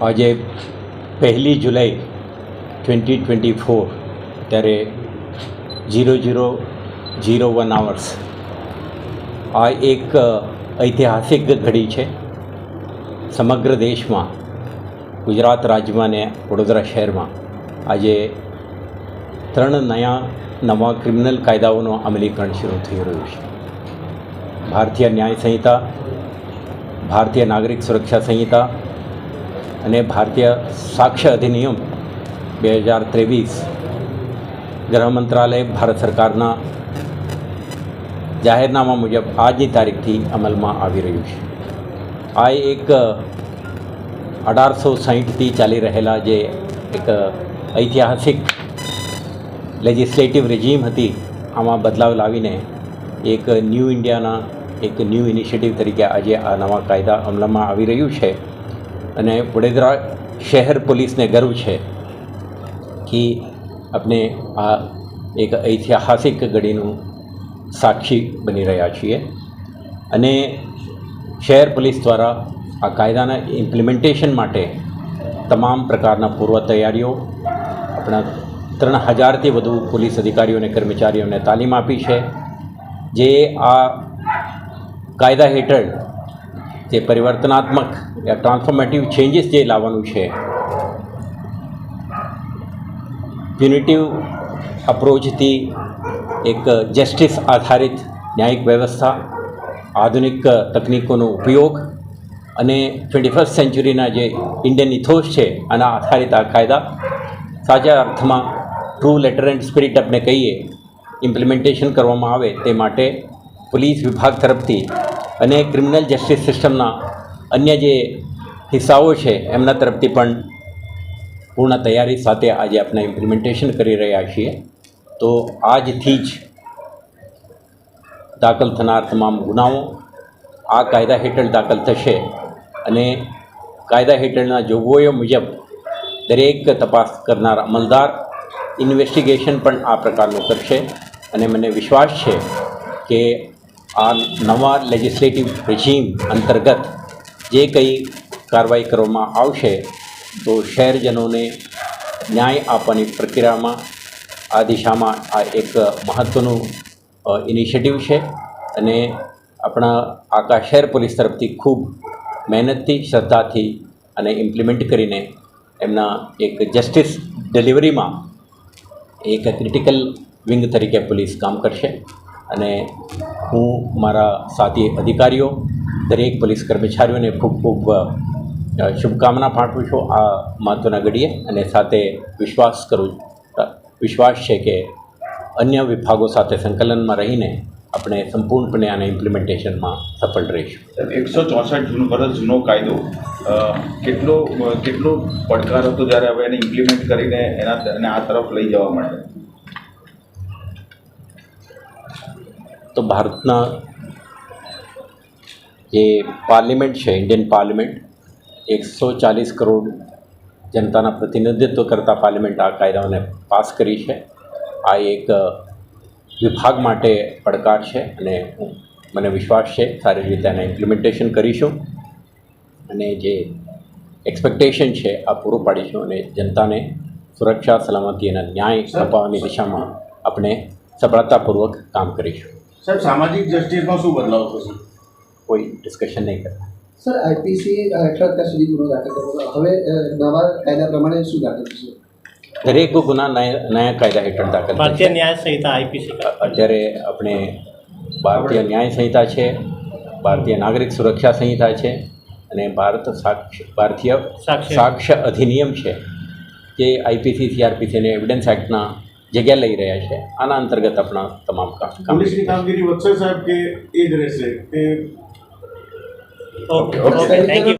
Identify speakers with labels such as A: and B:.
A: આજે પહેલી જુલાઈ ટ્વેન્ટી ટ્વેન્ટી ફોર ત્યારે zero zero zero one hours આ એક ઐતિહાસિક ઘડી છે. સમગ્ર દેશમાં, ગુજરાત રાજ્યમાં ને વડોદરા શહેરમાં આજે ત્રણ નયા, નવા ક્રિમિનલ કાયદાઓનું અમલીકરણ શરૂ થઈ રહ્યું છે. ભારતીય ન્યાય સંહિતા, ભારતીય નાગરિક સુરક્ષા સંહિતા અને ભારતીય સાક્ષ્ય અધિનિયમ બે હજાર ત્રેવીસ ગૃહ મંત્રાલય, ભારત સરકારના જાહેરનામા મુજબ આજની તારીખથી અમલમાં આવી રહ્યું છે. આ એક અઢારસો સાહીઠથી ચાલી રહેલા જે એક ઐતિહાસિક લેજિસ્લેટિવ રેજીમ હતી, આમાં બદલાવ લાવીને એક ન્યૂ ઇન્ડિયાના એક ન્યૂ ઇનિશિયેટિવ તરીકે આજે આ નવા કાયદા અમલમાં આવી રહ્યું છે. અને વડોદરા શહેર પોલીસને ગર્વ છે કે આપણે આ એક ઐતિહાસિક ઘડીનું સાક્ષી બની રહ્યા છીએ. અને શહેર પોલીસ દ્વારા આ કાયદાના ઇમ્પ્લિમેન્ટેશન માટે તમામ પ્રકારના પૂર્વ તૈયારીઓ આપણા ત્રણ હજારથી વધુ પોલીસ અધિકારીઓ અને કર્મચારીઓને તાલીમ આપી છે. જે આ કાયદા હેઠળ જે પરિવર્તનાત્મક ટ્રાન્સફોર્મેટિવ ચેન્જીસ જે લાવવાનું છે, યુનિટિવ અપ્રોચથી એક જસ્ટિસ આધારિત ન્યાયિક વ્યવસ્થા, આધુનિક તકનીકોનો ઉપયોગ અને ટ્વેન્ટી ફર્સ્ટ સેન્ચુરીના જે ઇન્ડિયન ઇથોસ છે, આના આધારિત આ કાયદા સાચા અર્થમાં ટ્રુ લેટર એન્ડ સ્પિરિટ આપણે કહીએ, ઇમ્પ્લિમેન્ટેશન કરવામાં આવે તે માટે પોલીસ વિભાગ તરફથી અને ક્રિમિનલ જસ્ટિસ સિસ્ટમના અન્ય જે હિસ્સાઓ છે, એમના તરફથી પણ પૂર્ણ તૈયારી સાથે આજે આપણે ઇમ્પ્લિમેન્ટેશન કરી રહ્યા છીએ. તો આજથી જ દાખલ થનાર તમામ ગુનાઓ આ કાયદા હેઠળ દાખલ થશે અને કાયદા હેઠળના જોગવાઈઓ મુજબ દરેક તપાસ કરનાર અમલદાર ઇન્વેસ્ટિગેશન પણ આ પ્રકારનું કરશે. અને મને વિશ્વાસ છે કે આ નવા લેજિસ્લેટિવ રેજીમ અંતર્ગત જે કંઈ કાર્યવાહી કરવામાં આવશે, તો શહેરજનોને ન્યાય આપવાની પ્રક્રિયામાં આ દિશામાં આ એક મહત્ત્વનું ઇનિશિયેટિવ છે. અને આપણા આખા શહેર પોલીસ તરફથી ખૂબ મહેનતથી, શ્રદ્ધાથી અને ઇમ્પ્લિમેન્ટ કરીને એમના એક જસ્ટિસ ડિલિવરીમાં એક ક્રિટિકલ વિંગ તરીકે પોલીસ કામ કરશે. અને હું, મારા સાથી અધિકારીઓ, દરેક પોલીસ કર્મચારીઓને ખૂબ ખૂબ શુભકામના પાઠવું છું આ મહત્ત્વના ઘડીએ અને સાથે વિશ્વાસ કરું વિશ્વાસ છે કે અન્ય વિભાગો સાથે સંકલનમાં રહીને આપણે સંપૂર્ણપણે આને ઇમ્પ્લિમેન્ટેશનમાં સફળ રહીશું.
B: એકસો ચોસઠ જૂનો વર્ષ જૂનો કાયદો કેટલો કેટલો પડકાર હતો જ્યારે હવે એને ઇમ્પ્લિમેન્ટ કરીને એના એને આ તરફ લઈ જવા માટે
A: તો ભારતના જે પાર્લિમેન્ટ છે, ઇન્ડિયન પાર્લિમેન્ટ, એકસો ચાલીસ કરોડ જનતાના પ્રતિનિધિત્વ કરતા પાર્લિમેન્ટ આ કાયદાઓને પાસ કરી છે. આ એક વિભાગ માટે પડકાર છે અને મને વિશ્વાસ છે, સારી રીતે આને ઇમ્પ્લિમેન્ટેશન કરીશું અને જે એક્સપેક્ટેશન છે, આ પૂરું પાડીશું અને જનતાને સુરક્ષા, સલામતી અને ન્યાય અપાવવાની દિશામાં આપણે સફળતાપૂર્વક કામ કરીશું.
C: સાહેબ સામાજિક જસ્ટિસમાં શું બદલાવ થશે
A: કોઈ ડિસ્કશન નહીં કરતા.
D: સર આઈપીસી હેઠળ અત્યાર સુધી ગુનો દાખલ કર્યો હવે નવા કાયદા પ્રમાણે શું દાખલ થશે?
A: દરેક ગુના નયા નયા કાયદા હેઠળ દાખલ
E: ભારતીય ન્યાય સંહિતા આઈપીસી
A: અત્યારે આપણે ભારતીય ન્યાય સંહિતા છે ભારતીય નાગરિક સુરક્ષા સંહિતા છે અને ભારત સાક્ષ ભારતીય
E: સાક્ષ્ય.
A: સાક્ષ્ય અધિનિયમ છે જે આઈપીસી સીઆરપીસી અને એવિડન્સ એક્ટના જગ્યા લઈ રહ્યા છે. આના અંતર્ગત આપણા તમામ કામ કામ
C: કામગીરી વચ્ચે સાહેબ કે એ જ રહેશે? કે
E: ઓકે ઓકે થેન્ક યુ